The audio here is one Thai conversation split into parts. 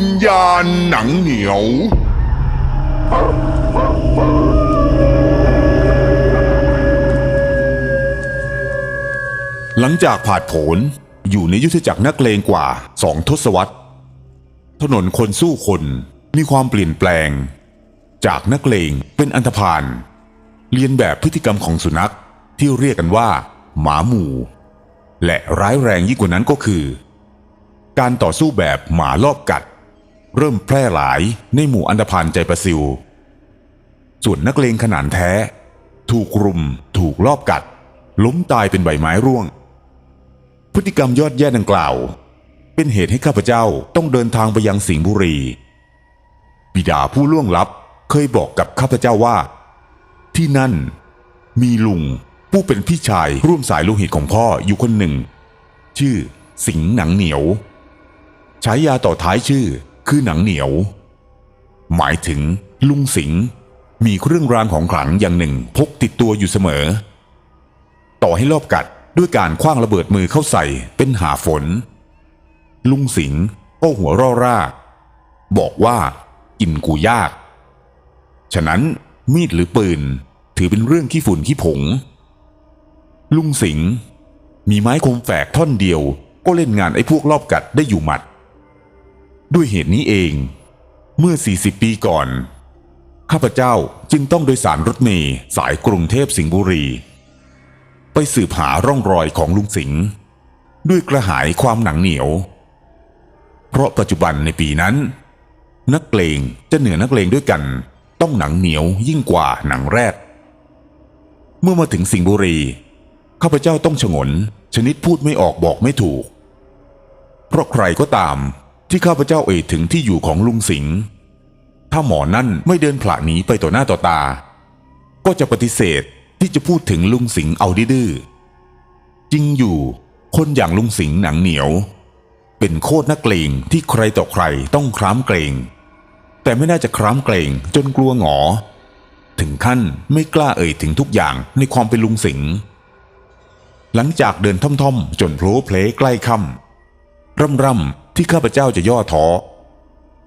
ญญาณหนังเหนียว หลังจากผาดโผนอยู่ในยุทธจักรนักเลงกว่าสองทศวรรษ ถนนคนสู้คนมีความเปลี่ยนแปลง จากนักเลงเป็นอันธพาลเลียนแบบพฤติกรรมของสุนัขที่เรียกกันว่า หมาหมู่ และร้ายแรงยิ่งกว่านั้นก็คือ การต่อสู้แบบหมารอบกัด เริ่มแพร่หลายในหมู่อันธพาลใจประสิว ส่วนนักเลงขนานแท้ ถูกรุม ถูกลอบกัด ล้มตายเป็นใบไม้ร่วง พฤติกรรมยอดแย่ดังกล่าว เป็นเหตุให้ข้าพเจ้าต้องเดินทางไปยังสิงห์บุรี บิดาผู้ล่วงลับเคยบอกกับข้าพเจ้าว่า ที่นั่นมีลุงผู้เป็นพี่ชายร่วมสายโลหิตของพ่ออยู่คนหนึ่ง ชื่อสิงห์หนังเหนียวฉายาต่อท้ายชื่อ คือหนังเหนียว หมายถึงลุงสิงห์มีเครื่องรางของขลังอย่างหนึ่งพกติดตัวอยู่เสมอ ต่อให้รอบกัดด้วยการคว้างระเบิดมือเข้าใส่เป็นหาฝน ลุงสิงห์ก็หัวร่อร่าบอกว่ากินกูยาก ฉะนั้นมีดหรือปืนถือเป็นเรื่องขี้ฝุ่นขี้ผง ลุงสิงห์มีไม้คมแฝกท่อนเดียวก็เล่นงานไอ้พวกรอบกัดได้อยู่หมัด ด้วยเหตุนี้เอง เมื่อ 40 ปีก่อน ข้าพเจ้าจึงต้องโดยสารรถเมล์สายกรุงเทพสิงห์บุรี ไปสืบหาร่องรอยของลุงสิงห์ด้วยกระหายความหนังเหนียว เพราะปัจจุบันในปีนั้น นักเลงจะเหนือนักเลงด้วยกัน ต้องหนังเหนียวยิ่งกว่าหนังแรดเมื่อมาถึงสิงห์บุรีข้าพเจ้าต้องฉงน ชนิดพูดไม่ออกบอกไม่ถูก เพราะใครก็ตาม ที่ข้าพเจ้าเอ่ยถึงที่อยู่ของลุงสิงห์ถ้าหมอนั่นไม่เดินผละหนีไปต่อหน้าต่อตา ก็จะปฏิเสธที่จะพูดถึงลุงสิงห์เอาดื้อจริงอยู่คนอย่างลุงสิงห์หนังเหนียว เป็นโคตรนักเกรงที่ใครต่อใครต้องคร้ามเกรง แต่ไม่น่าจะคร้ามเกรงจนกลัวหงอ ถึงขั้นไม่กล้าเอ่ยถึงทุกอย่างในความเป็นลุงสิงห์หลังจากเดินท่อมๆ จนโผล่เพลใกล้ค่ำร่ำร่ำ ที่ข้าพเจ้าจะย่อท้อ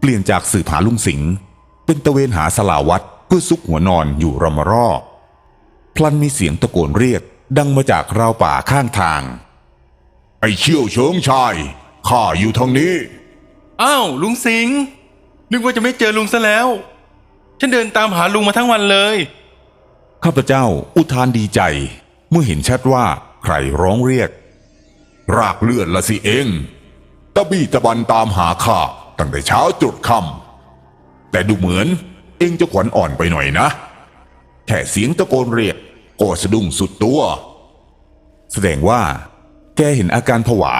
เปลี่ยนจากสืบหาลุงสิงห์เป็นตะเวนหาสลาวัดเพื่อซุกหัวนอนอยู่รำรอพลันมีเสียงตะโกนเรียกดังมาจากราวป่าข้างทาง ไอ้เชี่ยวเชิงชายข้าอยู่ทางนี้ อ้าวลุงสิงห์นึกว่าจะไม่เจอลุงซะแล้ว ฉันเดินตามหาลุงมาทั้งวันเลย ข้าพเจ้าอุทานดีใจ เมื่อเห็นชัดว่าใครร้องเรียก รากเลือดละสิเอง ตะบี้ตะบันตามหาข้าตั้งแต่เช้าจดค่ำแต่ดูเหมือนเองจะขวัญอ่อนไปหน่อยนะ แค่เสียงตะโกนเรียกก็สะดุ้งสุดตัว แสดงว่า แกเห็นอาการผวา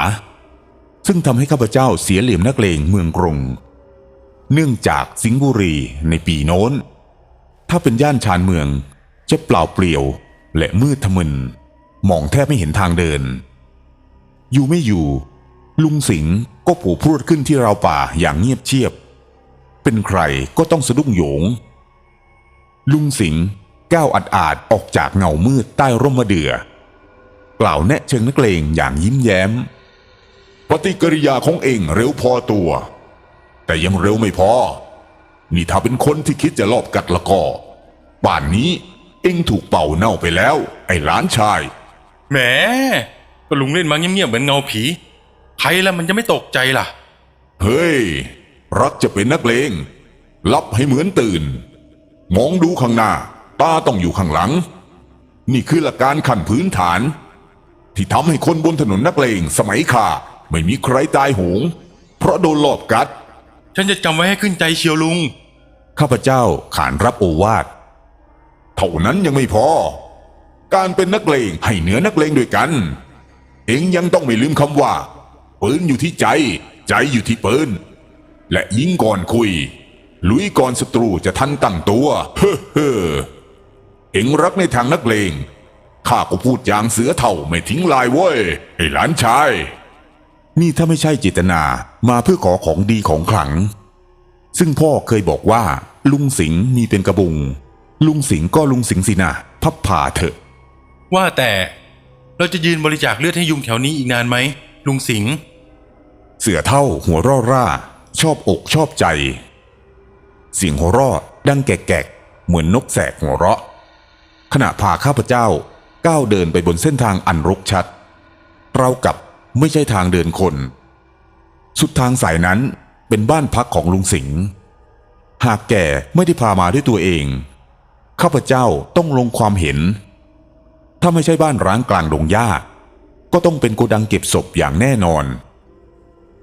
ซึ่งทำให้ข้าพเจ้าเสียเหลี่ยมนักเลงเมืองกรุง เนื่องจากสิงห์บุรีในปีโน้น ถ้าเป็นย่านชานเมืองจะเปล่าเปลี่ยวและมืดทะมึนมองแทบไม่เห็นทางเดิน อยู่ไม่อยู่ ลุงสิงห์ก็ผูพรวดขึ้นที่ราวป่าอย่างเงียบเชียบ เป็นใครก็ต้องสะดุ้งโหยง ลุงสิงห์ก้าวอัดอาดออกจากเงามืดใต้ร่มมะเดื่อกล่าวแนะเชิงนักเลงอย่างยิ้มแย้ม ปฏิกิริยาของเองเร็วพอตัว แต่ยังเร็วไม่พอ นี่ถ้าเป็นคนที่คิดจะลอบกัดละก็ป่านนี้เองถูกเป่าเน่าไปแล้ว ไอ้หลานชาย แหมก็ลุงเล่นมาเงียบๆเหมือนเงาผี ใครละมันจะไม่ตกใจล่ะ เฮ้ย รักจะเป็นนักเลงรับให้เหมือนตื่น มองดูข้างหน้า ตาต้องอยู่ข้างหลัง นี่คือหลักการขั้นพื้นฐาน ที่ทำให้คนบนถนนนักเลงสมัยข้าไม่มีใครตายโหง เพราะโดนลอบกัด ฉันจะจำไว้ให้ขึ้นใจเชียวลุง ข้าพเจ้าขานรับโอวาทเท่านั้นยังไม่พอ การเป็นนักเลงให้เหนือนักเลงด้วยกัน เองยังต้องไม่ลืมคำว่า ปืนอยู่ที่ใจ ใจอยู่ที่ปืน และยิงก่อนคุย ลุยก่อนศัตรูจะทันตั้งตัว เฮ้เฮ้เอ็งรักในทางนักเลงข้าก็พูดอย่างเสือเท่าไม่ทิ้งลายเว้ยไอ้หลานชาย นี่ถ้าไม่ใช่เจตนามาเพื่อขอของดีของขลัง ซึ่งพ่อเคยบอกว่า ลุงสิงห์มีเป็นกระบุง ลุงสิงห์ก็ลุงสิงห์สินะพับผ่าเถอะ ว่าแต่เราจะยืนบริจาคเลือดให้ยุงแถวนี้อีกนานไหมลุงสิงห์ เสือเท่าหัวร่อร่า ชอบอกชอบใจ เสียงหัวราะดังแกกๆ เหมือนนกแสกหัวเราะ ขณะพาข้าพเจ้าก้าวเดินไปบนเส้นทางอันรกชัด เรากับไม่ใช่ทางเดินคน สุดทางสายนั้นเป็นบ้านพักของลุงสิงห์หากแกไม่ได้พามาด้วยตัวเอง ข้าพเจ้าต้องลงความเห็น ถ้าไม่ใช่บ้านร้างกลางดงหญ้าก็ต้องเป็นโกดังเก็บศพอย่างแน่นอน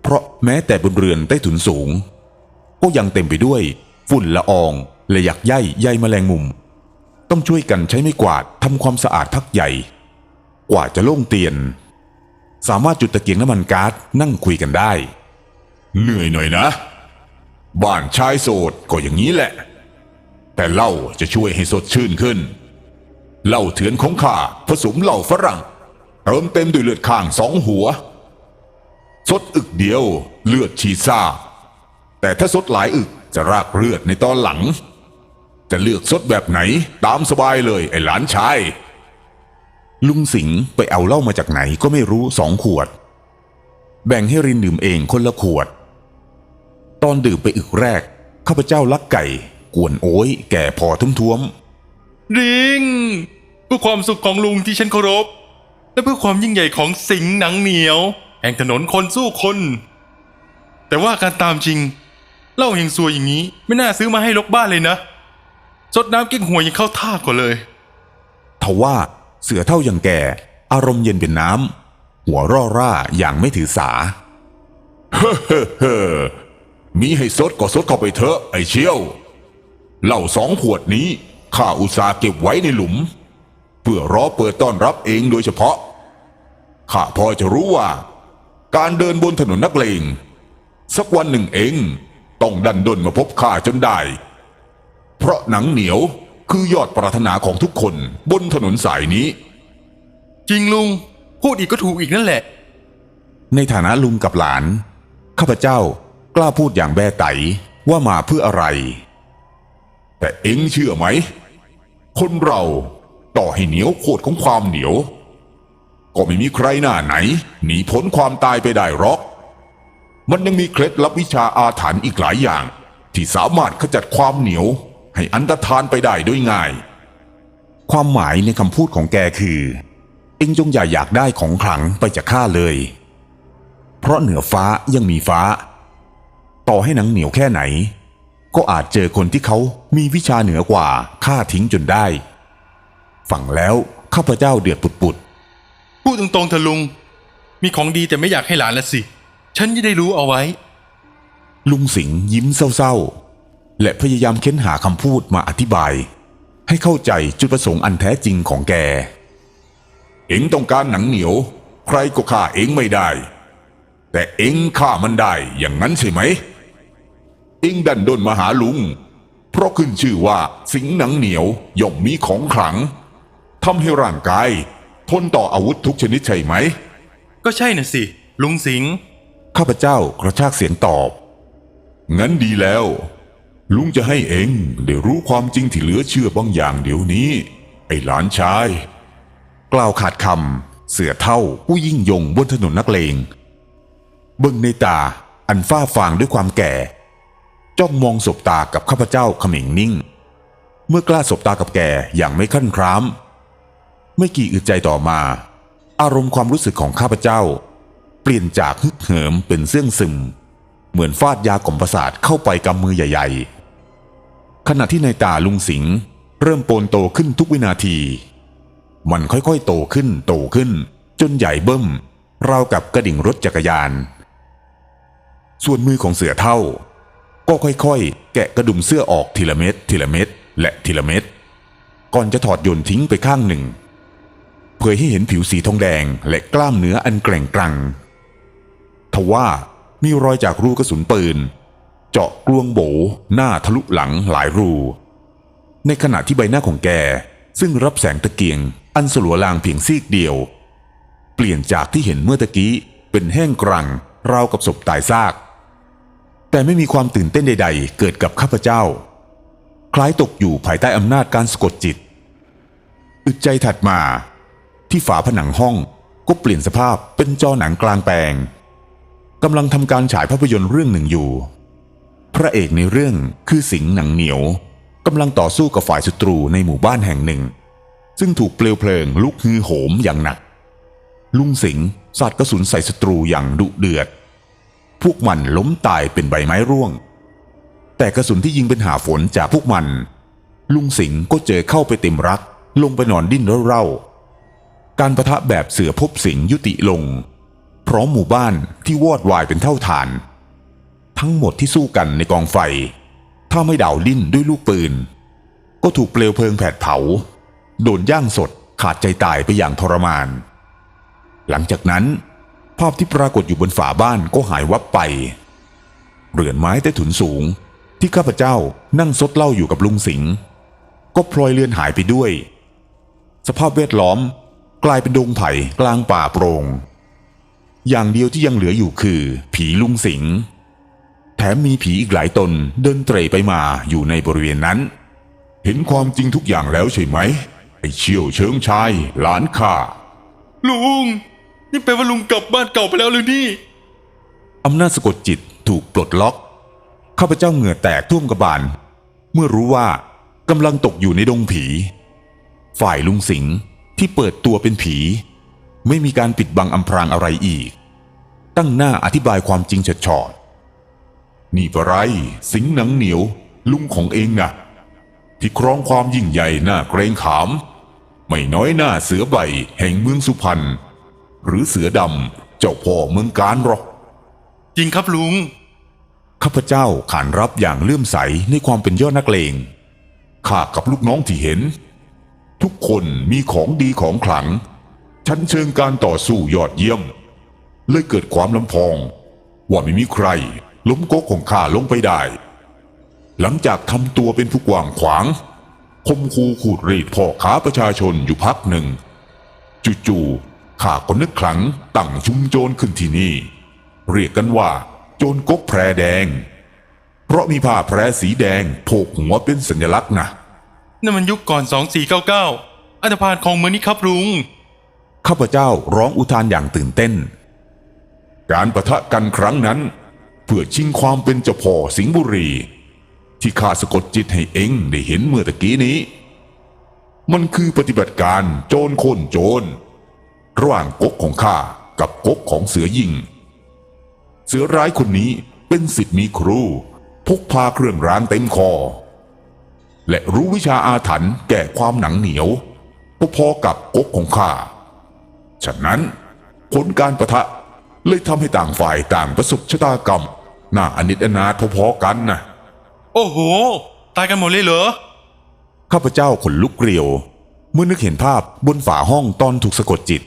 เพราะแม้แต่บนเรือนใต้ถุนสูง ก็ยังเต็มไปด้วย ฝุ่นละอองและหยักใยใยแมลงมุม ต้องช่วยกันใช้ไม้กวาดทำความสะอาดพักใหญ่ กว่าจะโล่งเตียน สามารถจุดตะเกียงน้ำมันก๊าซนั่งคุยกันได้ เหนื่อยหน่อยนะ บ้านชายโสดก็อย่างนี้แหละ แต่เหล้าจะช่วยให้สดชื่นขึ้นเหล้าเถือนของข้าผสมเหล้าฝรั่งเติมเต็มด้วยเลือดข้างสองหัว สดอึกเดียว เลือดฉีซ่า แต่ถ้าสดหลายอึกจะรากเลือดในตอนหลัง จะเลือกสดแบบไหน ตามสบายเลยไอ้หลานชาย ลุงสิงห์ไปเอาเหล้ามาจากไหนก็ไม่รู้สองขวด แบ่งให้รินดื่มเองคนละขวด ตอนดื่มไปอึกแรก ข้าพเจ้าลักไก่ กวนโอ้ย แก่พอทุ่มทวมริงเพื่อความสุขของลุงที่ฉันเคารพและเพื่อความยิ่งใหญ่ของสิงห์หนังเหนียว ห่งถนนคนสู้คน แต่ว่าการตามจริงเหล้าเฮงซวยอย่างนี้ ไม่น่าซื้อมาให้ลกบ้านเลยนะสดน้ำเก๊กหวยังเข้าท่ากว่าเลยทว่าเสือเท่าอย่างแก่ อารมณ์เย็นเป็นน้ำหัวร่อร่าอย่างไม่ถือสาเฮ้อมีให้สดก็สดเข้าไปเถอะไอ้เชี่ยวเหล้าสองขวดนี้ข้าอุตส่าห์เก็บไว้ในหลุม เพื่อรอเปิดต้อนรับเองโดยเฉพาะข้าพอจะรู้ว่า การเดินบนถนนนักเลง สักวันหนึ่งเองต้องดันดนมาพบข้าจนได้ เพราะหนังเหนียวคือยอดปรารถนาของทุกคนบนถนนสายนี้ จริงลุง พูดอีกก็ถูกอีกนั่นแหละ ในฐานะลุงกับหลาน ข้าพเจ้ากล้าพูดอย่างแบ้ไตว่ามาเพื่ออะไร แต่เอ็งเชื่อไหม คนเราต่อให้เหนียวโคตรของความเหนียว ก็ไม่มีใครหน้าไหน หนีพ้นความตายไปได้หรอก มันยังมีเคล็ดลับวิชาอาถรรพ์อีกหลายอย่าง ที่สามารถขจัดความเหนียว ให้อันตรธานไปได้โดยง่าย ความหมายในคำพูดของแกคือ เอ็งจงอย่าอยากได้ของขลังไปจากข้าเลย เพราะเหนือฟ้ายังมีฟ้า ต่อให้หนังเหนียวแค่ไหน ก็อาจเจอคนที่เขามีวิชาเหนือกว่าข้าทิ้งจนได้ ฟังแล้วข้าพเจ้าเดือดปุด พูดตรงๆเถอะลุง มีของดีแต่ไม่อยากให้หลานละสิ ฉันจะได้รู้เอาไว้ ลุงสิงห์ยิ้มเศร้าๆ และพยายามเค้นหาคำพูดมาอธิบาย ให้เข้าใจจุดประสงค์อันแท้จริงของแก เอ็งต้องการหนังเหนียว ใครก็ฆ่าเอ็งไม่ได้ แต่เอ็งฆ่ามันได้อย่างนั้นใช่ไหม เอ็งดันดนมาหาลุง เพราะขึ้นชื่อว่าสิงหนังเหนียวย่อมมีของขลังทำให้ร่างกาย ทนต่ออาวุธทุกชนิดใช่ไหม ก็ใช่น่ะสิ ลุงสิงห์ข้าพเจ้ากระชากเสียงตอบ งั้นดีแล้ว ลุงจะให้เอ็งได้รู้ความจริงที่เหลือเชื่อบางอย่างเดี๋ยวนี้ ไอ้หลานชาย กล่าวขาดคำเสือเท่าผู้ยิ่งยงบนถนนนักเลง เบิ่งในตาอันฝ้าฟางด้วยความแก่ จ้องมองสบตากับข้าพเจ้าเขม่งนิ่ง เมื่อกล้าสบตากับแกอย่างไม่ขั้นคราม ไม่กี่อึดใจต่อมา อารมณ์ความรู้สึกของข้าพเจ้า เปลี่ยนจากฮึกเหิมเป็นเสื่องซึม เหมือนฟาดยากล่อมประสาทเข้าไปกำมือใหญ่ ๆ ขณะที่ในตาลุงสิงห์เริ่มโปนโตขึ้นทุกวินาที มันค่อยๆโตขึ้นโตขึ้น จนใหญ่เบิ้มราวกับกระดิ่งรถจักรยาน ส่วนมือของเสือเท่า ก็ค่อยๆ แกะกระดุมเสื้อออกทีละเม็ดทีละเม็ดและทีละเม็ดก่อนจะถอดโยนทิ้งไปข้างหนึ่ง เผยให้เห็นผิวสีทองแดงและกล้ามเนื้ออันแกร่งกรัง ทว่ามีรอยจากรูกระสุนปืน เจาะกลวงโบหน้าทะลุหลังหลายรู ในขณะที่ใบหน้าของแก ซึ่งรับแสงตะเกียง อันสลัวลางเพียงซีกเดียว เปลี่ยนจากที่เห็นเมื่อตะกี้เป็นแห้งกรังราวกับศพตายซาก แต่ไม่มีความตื่นเต้นใด ๆ เกิดกับข้าพเจ้า คล้ายตกอยู่ภายใต้อำนาจการสะกดจิต อึดใจถัดมา ที่ฝาผนังห้องก็เปลี่ยนสภาพเป็นจอหนังกลางแปลงกำลังทำการฉายภาพยนตร์เรื่องหนึ่งอยู่ พระเอกในเรื่องคือสิงห์หนังเหนียวกำลังต่อสู้กับฝ่ายศัตรูในหมู่บ้านแห่งหนึ่ง ซึ่งถูกเปลวเพลิงลุกฮือโหมอย่างหนัก ลุงสิงห์สาดกระสุนใส่ศัตรูอย่างดุเดือด พวกมันล้มตายเป็นใบไม้ร่วง แต่กระสุนที่ยิงเป็นหาฝนจากพวกมัน ลุงสิงห์ก็เจอเข้าไปเต็มรัก ลงไปนอนดิ้นเร่า การประทะแบบเสือพบสิงยุติลง พร้อมหมู่บ้านที่วอดวายเป็นเท่าฐาน ทั้งหมดที่สู้กันในกองไฟ ถ้าไม่ดาวดิ้นด้วยลูกปืน ก็ถูกเปลวเพลิงแผดเผา โดนย่างสดขาดใจตายไปอย่างทรมาน หลังจากนั้น ภาพที่ปรากฏอยู่บนฝาบ้านก็หายวับไป เรือนไม้ใต้ถุนสูงที่ข้าพเจ้านั่งซดเหล้าอยู่กับลุงสิงห์ก็พลอยเลือนหายไปด้วย สภาพแวดล้อม กลายเป็นดงไผ่กลางป่าโปรง่งอย่างเดียวที่ยังเหลืออยู่คือ ผีลุงสิงห์แถมมีผีอีกหลายตนเดินเตร่ไปมาอยู่ในบริเวณนั้น เห็นความจริงทุกอย่างแล้วใช่ไหม ไอ้เชี่ยวเชิงชาย หลานข้าลุง นี่แปลว่าลุงกลับบ้านเก่าไปแล้วหรือนี่อำนาจสะกดจิตถูกปลดล็อก ข้าพเจ้าเหงื่อแตกท่วมกระบาล เมื่อรู้ว่ากำลังตกอยู่ในดงผี ฝ่ายลุงสิงห์ ที่เปิดตัวเป็นผี ไม่มีการปิดบังอำพรางอะไรอีก ตั้งหน้าอธิบายความจริงเฉดฉอดนี่ปะไร สิงห์หนังเหนียว ลุงของเองนะที่ครองความยิ่งใหญ่หน้าเกรงขาม ไม่น้อยหน้าเสือใบแห่งเมืองสุพรรณหรือเสือดำเจ้าพ่อเมืองการหรอกจริงครับลุงข้าพเจ้าขานรับอย่างเลื่อมใสในความเป็นยอดนักเลงข้ากับลูกน้องที่เห็น ทุกคนมีของดีของขลัง ชั้นเชิงการต่อสู้ยอดเยี่ยม เลยเกิดความลำพอง ว่าไม่มีใคร ล้มก๊กของข้าลงไปได้ หลังจากทำตัวเป็นผู้กว้างขวาง คมคูขูดรีดพ่อค้าประชาชนอยู่พักหนึ่ง จู่ๆข้าก็นึกขลังตั้งชุมโจรขึ้นที่นี่ เรียกกันว่า โจรก๊กแพรแดง เพราะมีผ้าแพรสีแดงโผกหัวเป็นสัญลักษณ์นะ นั่นมันยุคก่อน 2499 อันธพาลของเมืองนี้ครับลุง ข้าพเจ้าร้องอุทานอย่างตื่นเต้น การประทะกันครั้งนั้น เพื่อชิงความเป็นเจ้าพ่อสิงห์บุรี ที่ข้าสะกดจิตให้เองได้เห็นเมื่อตะกี้นี้ มันคือปฏิบัติการโจรโคนโจร ระหว่างกกของข้ากับกกของเสือยิง เสือร้ายคนนี้เป็นสิทธิ์มีครูพกพาเครื่องรางเต็มคอ และรู้วิชาอาถรรพ์แก่ความหนังเหนียวพอๆกับก๊กของข้า ฉะนั้นผลการประทะเลยทำให้ต่างฝ่ายต่างประสบชะตากรรมน่าอนิจอนาถพอๆกันนะโอ้โห ตายกันหมดเลยเหรอ ข้าพเจ้าขนลุกเกลียว เมื่อนึกเห็นภาพบนฝาห้องตอนถูกสะกดจิต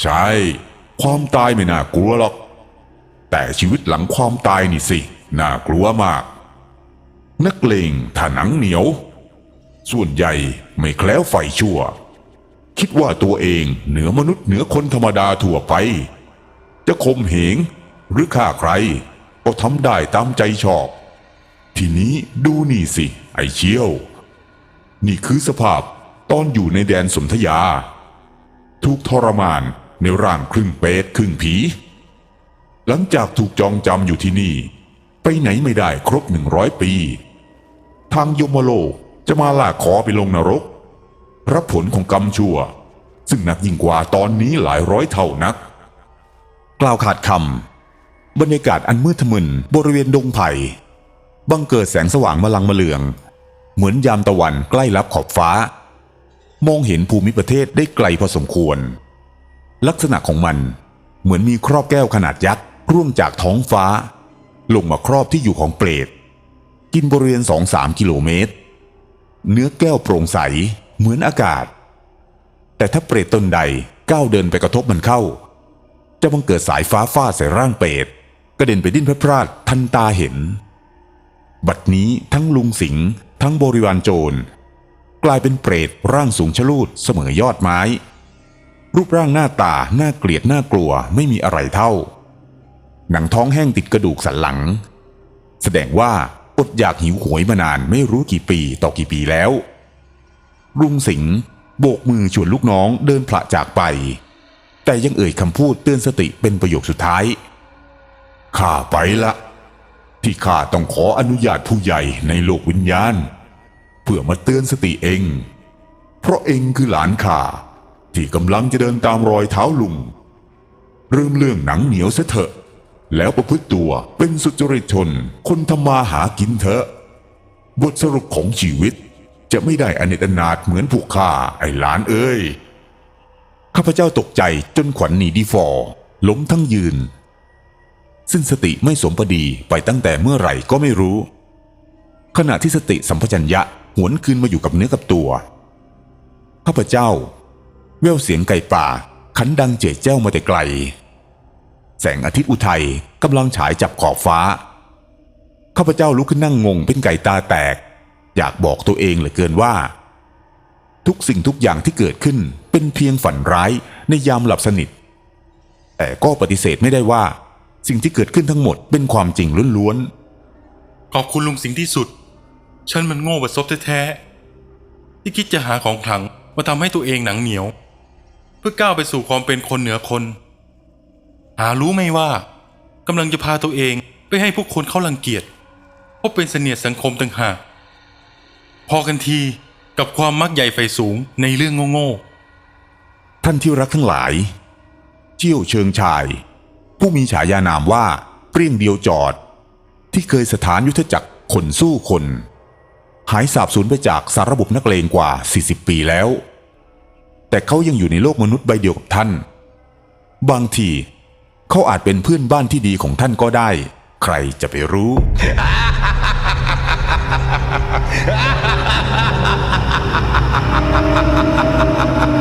ใช่ ความตายไม่น่ากลัวหรอก แต่ชีวิตหลังความตายนี่สิ น่ากลัวมาก นักเลงถ้าหนังเหนียว ส่วนใหญ่ไม่แคล้วไฟชั่ว คิดว่าตัวเองเหนือมนุษย์เหนือคนธรรมดาทั่วไป จะข่มเหงหรือฆ่าใคร ก็ทำได้ตามใจชอบ ทีนี้ดูนี่สิ ไอเชี่ยว นี่คือสภาพตอนอยู่ในแดนสนธยา ถูกทรมานในร่างครึ่งเปรตครึ่งผี หลังจากถูกจองจำอยู่ที่นี่ ไปไหนไม่ได้ครบหนึ่งร้อยปี ทางยมโลกจะมาลากคอไปลงนรก รับผลของกรรมชั่ว ซึ่งหนักยิ่งกว่าตอนนี้หลายร้อยเท่านัก กล่าวขาดคำบรรยากาศอันมืดทะมึนบริเวณดงไผ่บังเกิดแสงสว่างมาลังมาเลือง เหมือนยามตะวันใกล้ลับขอบฟ้า มองเห็นภูมิประเทศได้ไกลพอสมควร ลักษณะของมันเหมือนมีครอบแก้วขนาดยักษ์ร่วงจากท้องฟ้า ลงมาครอบที่อยู่ของเปรต กินบริเวณสองสามกิโลเมตร เนื้อแก้วโปร่งใสเหมือนอากาศ แต่ถ้าเปรตตนใดก้าวเดินไปกระทบมันเข้า จะบังเกิดสายฟ้าฟาดใส่ร่างเปรตกระเด็นไปดิ้นพระพราดทันตาเห็น บัดนี้ทั้งลุงสิงห์ทั้งบริวารโจร กลายเป็นเปรตร่างสูงชะลูดเสมอยอดไม้ รูปร่างหน้าตาน่าเกลียดน่ากลัวไม่มีอะไรเท่า หนังท้องแห้งติดกระดูกสันหลัง แสดงว่า อดอยากหิวโหยมานานไม่รู้กี่ปีต่อกี่ปีแล้ว ลุงสิงห์โบกมือชวนลูกน้องเดินผละจากไป แต่ยังเอ่ยคำพูดเตือนสติเป็นประโยคสุดท้าย ข้าไปละ ที่ข้าต้องขออนุญาตผู้ใหญ่ในโลกวิญญาณ เพื่อมาเตือนสติเอง เพราะเองคือหลานข้าที่กำลังจะเดินตามรอยเท้าลุงเริ่มเรื่องหนังเหนียวซะเถอะ แล้วประพฤติตัวเป็นสุจริตชน คนทำมาหากินเถอะ บทสรุปของชีวิตจะไม่ได้อเนจอนาถเหมือนผูกข้าไอ้หลานเอ้ย ข้าพเจ้าตกใจจนขวัญหนีดีฟอล้มทั้งยืน ซึ่งสติไม่สมประดีไปตั้งแต่เมื่อไหร่ก็ไม่รู้ ขณะที่สติสัมปชัญญะหวนคืนมาอยู่กับเนื้อกับตัว ข้าพเจ้า แววเสียงไก่ป่า ขันดังเจ๋เจ้ามาแต่ไกล แสงอาทิตย์อุทัยกำลังฉายจับขอบฟ้า ข้าพเจ้าลุกขึ้นนั่งงงเป็นไก่ตาแตก อยากบอกตัวเองเหลือเกินว่า ทุกสิ่งทุกอย่างที่เกิดขึ้นเป็นเพียงฝันร้ายในยามหลับสนิท แต่ก็ปฏิเสธไม่ได้ว่า สิ่งที่เกิดขึ้นทั้งหมดเป็นความจริงล้วนๆขอบคุณลุงสิงห์ที่สุด ฉันมันโง่ประสบแท้ๆที่คิดจะหาของขลังมาทำให้ตัวเองหนังเหนียว เพื่อก้าวไปสู่ความเป็นคนเหนือคน หารู้ไหมว่ากำลังจะพาตัวเองไปให้ผู้คนเขารังเกียจเพราะเป็นเสนียดสังคมต่างหากพอกันทีกับความมักใหญ่ไฟสูงในเรื่องโง่ๆท่านที่รักทั้งหลาย เจี้ยวเชิงชาย ผู้มีฉายานามว่าเปรี้ยงเดียวจอด ที่เคยสถานยุทธจักรคนสู้คน หายสาบสูญไปจากสารบบนักเลงกว่า 40 ปีแล้ว แต่เขายังอยู่ในโลกมนุษย์ใบเดียวกับท่าน บางที เขาอาจเป็นเพื่อนบ้านที่ดีของท่านก็ได้ ใครจะไปรู้ Ha ha